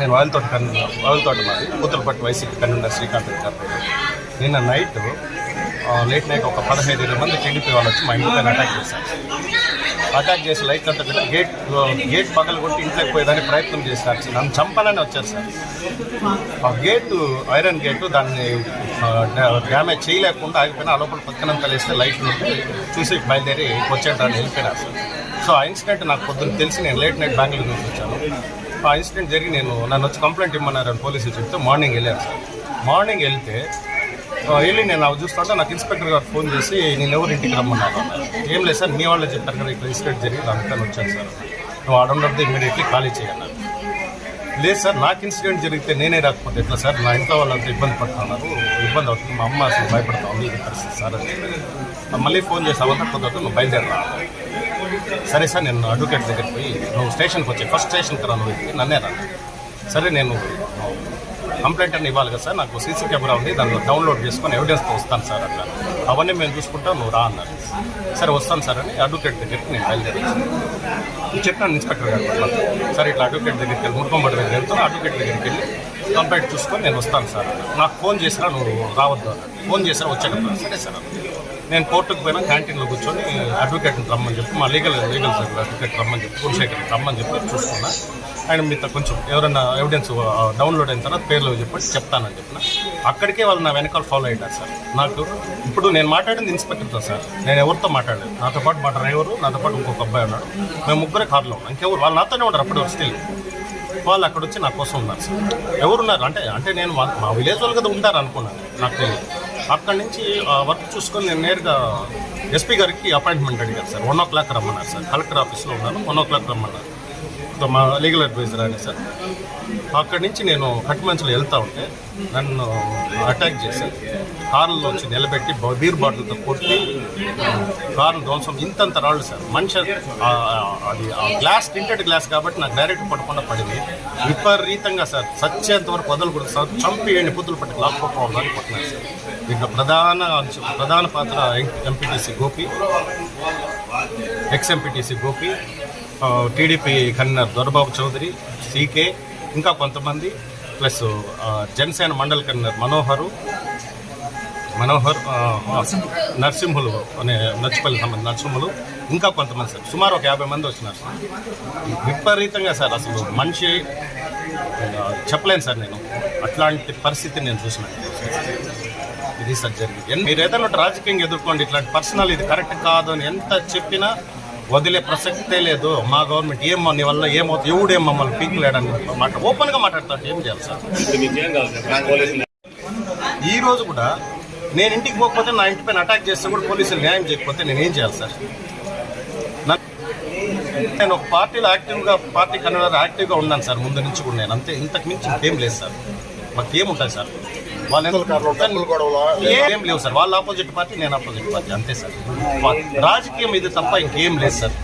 నేను వాయిల్తోట కన్ను వాయిల్తోట మాది. పుత్తలపట్టు వైసీపీ కన్నున్న శ్రీకాంత్ గారు. నిన్న నైట్ లేట్ నైట్ ఒక పదహైదు ఇరవై మంది టీడీపీ వాళ్ళు వచ్చి మా ఇంటి పైన అటాక్ చేశారు. అటాక్ చేసి లైట్ అంతా కూడా గేట్ గేట్ పగలు కొట్టి ఇంట్లోకి పోయేదానికి ప్రయత్నం చేశారు. నన్ను చంపాలని వచ్చారు సార్. ఆ గేటు ఐరన్ గేటు దాన్ని డ్యామేజ్ చేయలేకుండా ఆగిపోయినా ఆ లోపల పక్కనంతా లేస్తే లైట్ నుండి చూసి బయలుదేరి వచ్చేటాన్ని వెళ్ళిపోయినా సార్. సో ఆ ఇన్సిడెంట్ నాకు పొద్దున్న తెలిసి నేను లేట్ నైట్ బెంగళూరు నుంచి వచ్చాను. ఆ ఇన్సిడెంట్ జరిగి నేను నన్ను వచ్చి కంప్లైంట్ ఇమ్మన్నారని పోలీసులు చెప్తే మార్నింగ్ వెళ్ళాను సార్. మార్నింగ్ వెళ్తే వెళ్ళి నేను అవి చూస్తుంటే నాకు ఇన్స్పెక్టర్ గారు ఫోన్ చేసి నేను ఎవరు ఇంటికి రమ్మన్నారు? ఏం లేదు సార్ మీ వాళ్ళే చెప్పారు కదా ఇక్కడ ఇన్సిడెంట్ జరిగింది అందుకని వచ్చాను సార్. నువ్వు ఆడంలో ఇమీడియట్లీ ఖాళీ చేయన్నారు లేదు సార్ నాకు ఇన్సిడెంట్ జరిగితే నేనే రాకపోతే ఎట్లా సార్? నా ఇంట్లో వాళ్ళంతా ఇబ్బంది పడుతున్నారు ఇబ్బంది అవుతుంది మా అమ్మ అసలు భయపడతా ఉంది ఇది పరిస్థితి సార్ అని మళ్ళీ ఫోన్ చేసి అవంతా కుదరదు నువ్వు బయలుదేరా సరే సార్ నేను అడ్వకేట్ దగ్గరికి పోయి నువ్వు స్టేషన్కి వచ్చాయి ఫస్ట్ స్టేషన్కి రా నువ్వు నన్నే రా. సరే నేను కంప్లైంట్ అని ఇవ్వాలి కదా సార్ నాకు సీసీ కెమెరా ఉంది దాన్ని డౌన్లోడ్ చేసుకొని ఎవిడెన్స్తో వస్తాను సార్ అట్లా. అవన్నీ మేము చూసుకుంటాం నువ్వు రా అన్నారు. సరే వస్తాను సార్ అని అడ్వకేట్ దగ్గరికి నేను బయలుదేరాను చెప్పినాను ఇన్స్పెక్టర్ గారు. సార్ సరే ఇట్లా అడ్వకేట్ దగ్గరికి వెళ్ళి ముడుకొంబడి దగ్గర వెళ్తాను అడ్వకేట్ దగ్గరికి వెళ్ళి కంప్లైంట్ చూసుకొని నేను వస్తాను సార్. నాకు ఫోన్ చేసినా నువ్వు రావద్దు ఫోన్ చేసినా వచ్చాను సరే సార్. నేను కోర్టుకు పోయినా క్యాంటీన్లో కూర్చొని అడ్వకేట్ని రమ్మని చెప్పి మా లీగల్ లీగల్ సార్ అడ్వకేట్ రమ్మని చెప్పి కులశేఖర్ రమ్మని చెప్పి చూసుకున్నా. ఆయన మీతో కొంచెం ఎవరైనా ఎవిడెన్స్ డౌన్లోడ్ అయిన తర్వాత పేర్లు చెప్పి చెప్తానని చెప్పిన. అక్కడికే వాళ్ళు నా వెనకాల ఫాలో అయ్యారు సార్. నాకు ఇప్పుడు నేను మాట్లాడింది ఇన్స్పెక్టర్తో సార్. నేను ఎవరితో మాట్లాడలేదు. నాతో పాటు మా డ్రైవరు నాతో పాటు ఇంకొక అబ్బాయి ఉన్నాడు. మేము ముగ్గురే కార్లో ఉన్నాం. ఇంకెవరు? వాళ్ళు నాతోనే ఉంటారు అప్పుడు స్టిల్ వాళ్ళు అక్కడ వచ్చి నా కోసం ఉన్నారు. సార్ ఎవరున్నారు? అంటే అంటే నేను మా- మా విలేజ్ వాళ్ళు కదా ఉంటారు అనుకున్నాను నాకు తెలియదు. అక్కడి నుంచి ఆ వర్క్ చూసుకొని నేను నేరుగా ఎస్పీ గారికి అపాయింట్మెంట్ అడిగారు సార్. వన్ ఓ క్లాక్ రమ్మన్నారు సార్. కలెక్టర్ ఆఫీస్లో ఉన్నాను వన్ ఓ క్లాక్ రమ్మన్నారు. మా లీగల్ అడ్వైజర్ అని సార్. అక్కడి నుంచి నేను కట్మంచులు వెళ్తా ఉంటే నన్ను అటాక్ చేసి కారులో వచ్చి నిలబెట్టి బీర్ బాటిల్తో కొట్టి కారు ధ్వంసం ఇంతంత రాళ్ళు సార్. మనిషి అది ఆ గ్లాస్ టింటెడ్ గ్లాస్ కాబట్టి నాకు డైరెక్ట్ పడకుండా పడింది. విపరీతంగా సార్ సచ్చేంత వరకు కూడా సార్ చంపి ఎండి పుత్తులు పట్టి లాక్కోపోవాలని కొట్టినారు సార్. దీంట్లో ప్రధాన ప్రధాన పాత్ర MPTC Gopi ex MPTC Gopi TDP convenor Dorababu Chowdary CK ఇంకా కొంతమంది ప్లస్ జనసేన మండల్ కన్వీనర్ మనోహరు మనోహర్ నరసింహులు అనే నచ్చిపల్లి సంబంధ నరసింహులు ఇంకా కొంతమంది సార్. సుమారు ఒక యాభై మంది వచ్చినారు సార్. విపరీతంగా సార్ అసలు మనిషి చెప్పలేను సార్ నేను. అట్లాంటి పరిస్థితి నేను చూసిన ఇది సార్ జరిగింది. మీరు ఏదైనా రాజకీయంగా ఎదుర్కోండి ఇట్లాంటి పర్సనల్ ఇది కరెక్ట్ కాదు అని ఎంత చెప్పినా వదిలే ప్రసక్తే లేదు. మా గవర్నమెంట్ ఏం నీ వల్ల ఏమవుతుంది ఎవడేం మమ్మల్ని పీకులేడని మాట ఓపెన్గా మాట్లాడతాడు. ఏం చేయాలి సార్? ఈ రోజు కూడా నేను ఇంటికి పోకపోతే నా ఇంటి పైన అటాక్ చేస్తే కూడా పోలీసులు న్యాయం చేయకపోతే నేను ఏం చేయాలి సార్? నేను ఒక పార్టీలో యాక్టివ్గా పార్టీ కన్వీనర్ యాక్టివ్గా ఉన్నాను సార్. ముందు నుంచి కూడా నేను. అంతే. ఇంతకు మించి ఇంకేం లేదు సార్. మాకు ఏముంటుంది సార్? ఏం లేవు సార్. వాళ్ళ ఆపోజిట్ పార్టీ నేను ఆపోజిట్ పార్టీ అంతే సార్. రాజకీయం ఇది తప్ప ఇంకేం లేదు సార్.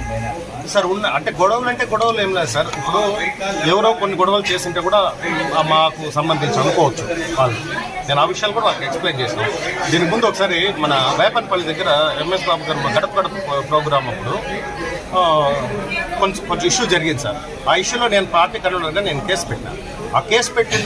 సార్ ఉన్న అంటే గొడవలు అంటే గొడవలు ఏం లేదు సార్. ఇప్పుడు ఎవరో కొన్ని గొడవలు చేసింటే కూడా మాకు సంబంధించి అనుకోవచ్చు వాళ్ళు. నేను ఆ విషయాలు కూడా వాళ్ళకి ఎక్స్ప్లెయిన్ చేసిన దీనికి ముందు ఒకసారి మన వేపన్పల్లి దగ్గర ఎంఎస్ బాబు గారు గడప గడప ప్రోగ్రామ్ అప్పుడు కొంచెం కొంచెం ఇష్యూ జరిగింది సార్. ఆ ఇష్యూలో నేను పార్టీ కన్వీనర్గా నేను కేసు పెట్టినా. ఆ కేసు పెట్టిన